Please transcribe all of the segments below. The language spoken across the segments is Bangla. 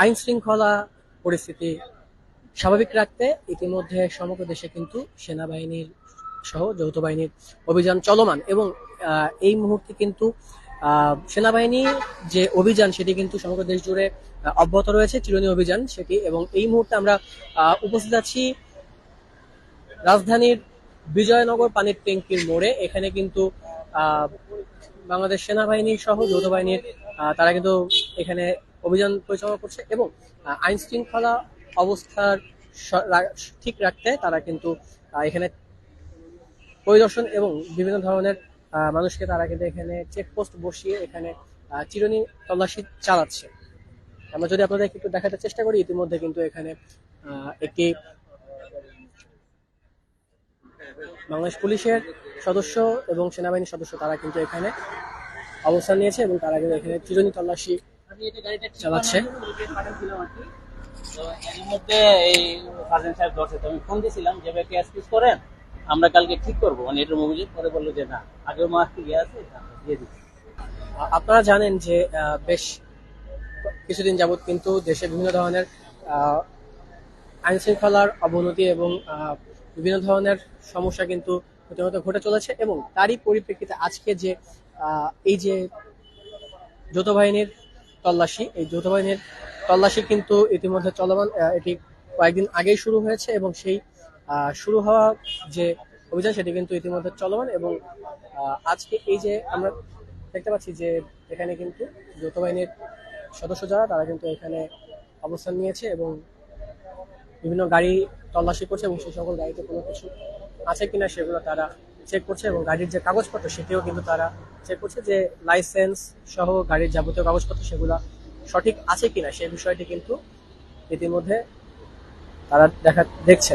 আইন শৃঙ্খলা পরিস্থিতি স্বাভাবিক রাখতে ইতিমধ্যে সমগ্র দেশে কিন্তু সেনাবাহিনীর সহ যৌথ বাহিনীর অভিযান চলমান এবং এই মুহূর্তে কিন্তু আহ, সেনাবাহিনীর যে অভিযান সেটি কিন্তু সমগ্র দেশ জুড়ে অব্যাহত রয়েছে চিরনী অভিযান সেটি এবং এই মুহূর্তে আমরা উপস্থিত আছি রাজধানীর বিজয়নগর পানির ট্যাঙ্কির মোড়ে। এখানে কিন্তু বাংলাদেশ সেনাবাহিনী সহ যৌথ বাহিনীর তারা কিন্তু এখানে অভিযান পরিচালনা করছে এবং আইন শৃঙ্খলা অবস্থার ঠিক রাখতে তারা কিন্তু এখানে পরিদর্শন এবং বিভিন্ন ধরনের মানুষকে তারা কিন্তু এখানে চেকপোস্ট বসিয়ে এখানে চিরুনি তল্লাশি চালাচ্ছে। আমরা যদি আপনাদের একটু দেখাতে চেষ্টা করি, ইতিমধ্যে কিন্তু এখানে একটি বাংলাদেশ পুলিশের সদস্য এবং সেনাবাহিনীর সদস্য তারা কিন্তু এখানে অবস্থান নিয়েছে এবং তারা কিন্তু এখানে চিরুনি তল্লাশি চালাচ্ছে। তো এর মধ্যে এই সার্জন সাহেব ধরছে তো আমি ফোন দিয়েছিলাম যে ভাই কেস করেন আমরা কালকে ঠিক করব। মানে এটার অভিযোগ পরে বলল যে না আগের মাস থেকে আছে দিয়ে দিচ্ছি। আপনারা জানেন যে বেশ কিছুদিন যাবৎ কিন্তু দেশে বিভিন্ন ধরনের আইন শৃঙ্খলার অবনতি এবং বিভিন্ন ধরনের সমস্যা কিন্তু প্রতিনিয়ত ঘটে চলেছে এবং তারই পরিপ্রেক্ষিতে আজকে যে এই যে যৌথ বাহিনীর তল্লাশি, এই যৌথ বাহিনীর তল্লাশি কিন্তু ইতিমধ্যে চলমান এটি কয়েকদিন আগেই শুরু হয়েছে এবং সেই শুরু হওয়া যে অভিযান সেটি কিন্তু ইতিমধ্যে চলমান এবং আজকে এই যে আমরা দেখতে পাচ্ছি যে এখানে কিন্তু যৌথ বাহিনীর সদস্য যারা, তারা কিন্তু এখানে অবস্থান নিয়েছে এবং বিভিন্ন গাড়ি তল্লাশি করছে এবং সেই সকল গাড়িতে কোনো কিছু আছে কিনা সেগুলো তারা চেক করছে এবং গাড়ির যে কাগজপত্র সেটিও কিন্তু তারা চেক করছে যে লাইসেন্স সহ গাড়ির যাবতীয় কাগজপত্র সেগুলো সঠিক আছে কিনা সেই বিষয়টি কিন্তু ইতিমধ্যে তারা দেখা, দেখছে।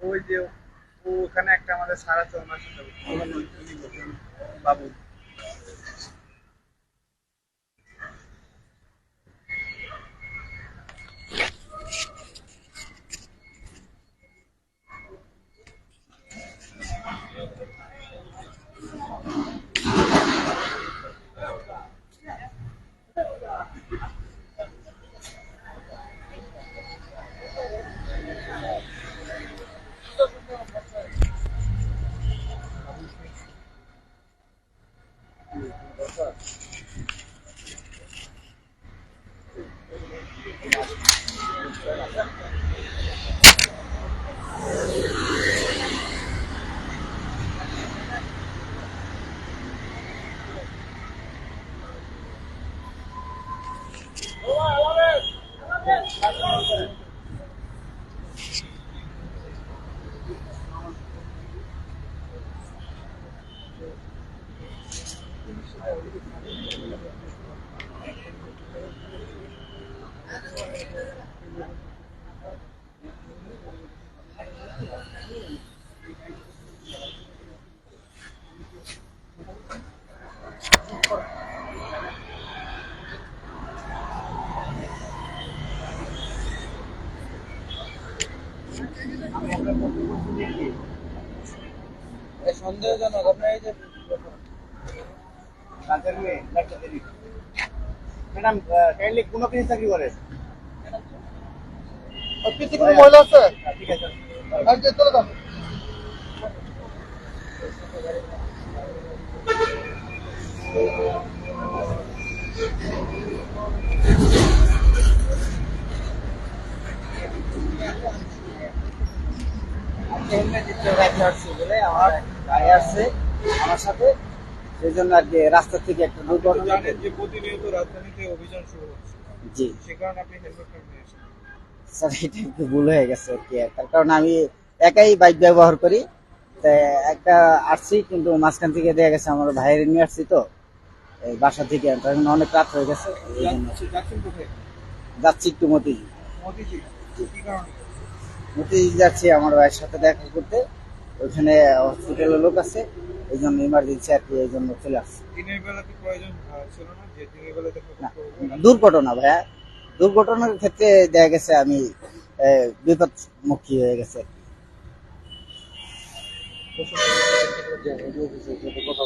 ওই যে ওখানে একটা আমাদের সারা বলছেন, বাবু Thank you. সন্দেহজনক আপনার এই যে কাজের মেয়ে একটা ম্যাডাম কাইন্ডলি কোন অফিসে চাকরি করে? অফিসে কোনো মহিলা আছে? ঠিক আছে। চলে যান আমার গাড়ি আসছে আমার সাথে। সেই জন্য আর কি রাস্তা থেকে একটা দুর্ঘটনা জানেন যে প্রতিনিয়ত রাজধানীতে অভিযান শুরু হচ্ছে। জি। সে কারণে আপনি হেলমেট নিয়ে আসেন। স্যার এটা একটু ভুল হয়ে গেছে আর কি। তার কারণ আমি একাই বাইক ব্যবহার করি। একটা আসছি কিন্তু মাঝখান থেকে দেখা গেছে আমার ভাইয়ের নিয়ে আসছি তো। এই বাসা থেকে অনেক রাত হয়ে গেছে। যাচ্ছি একটু মতিঝিল। কারণে? মতিঝিল যাচ্ছি আমার ভাইয়ের সাথে দেখা করতে। ওইখানে হসপিটালের লোক আছে। এই জন্য ইমার্জেন্সি আর কি এই জন্য চলে আসছে। দিনের বেলাতে প্রয়োজন ছিল না? যে দিনের বেলাতে দুর্ঘটনা ভাইয়া। দুর্ঘটনার ক্ষেত্রে দেখা গেছে আমি বিপদমুখী হয়ে গেছে কথা